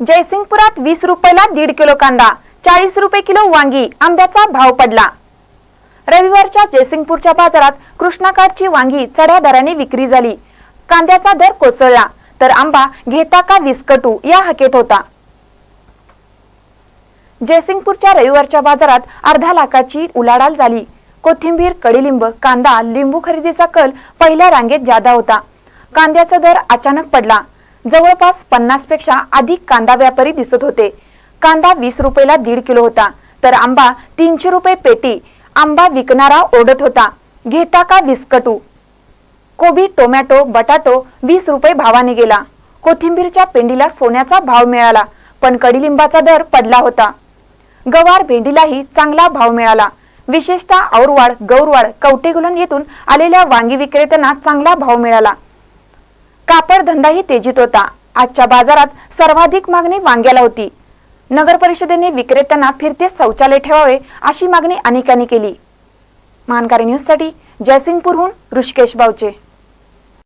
जयसिंगपुरात वीस रुपयाला दीड किलो कांदा चाळीस रुपये किलो वांगी आंब्याचा भाव पडला. रविवारच्या जयसिंगपूरच्या बाजारात कृष्णाकाठची वांगी चढ्या दराने विक्री झाली. कांद्याचा दर कोसळला तर आंबा घेता का विस्कटू या हकेत होता. जयसिंगपूरच्या रविवारच्या बाजारात अर्धा लाखाची उलाढाल झाली. कोथिंबीर कडीलिंब कांदा लिंबू खरेदीचा कल पहिल्या रांगेत जादा होता. कांद्याचा दर अचानक पडला. जवळपास पन्नासपेक्षा अधिक कांदा व्यापारी दिसत होते. कांदा वीस रुपयाला दीड किलो होता. तर आंबा तीनशे रुपये पेटी. आंबा विकणारा ओढत होता. घेता का विस्कटू? कोबी टोमॅटो बटाटो वीस रुपये भावाने गेला. कोथिंबीरच्या पेंडीला सोन्याचा भाव मिळाला पण कडीलिंबाचा दर पडला होता. गवार भेंडीलाही चांगला भाव मिळाला. विशेषतः औरवाड गौरवाड कवटेगुलन येथून आलेल्या वांगी विक्रेत्यांना चांगला भाव मिळाला. कापड धंदाही तेजीत होता. आजच्या बाजारात सर्वाधिक मागणी वांग्याला होती. नगर परिषदेने विक्रेत्यांना फिरते शौचालय ठेवावे अशी मागणी अनेकांनी केली. महानकारी न्यूजसाठी जयसिंगपूरहून ऋषिकेश बावचे.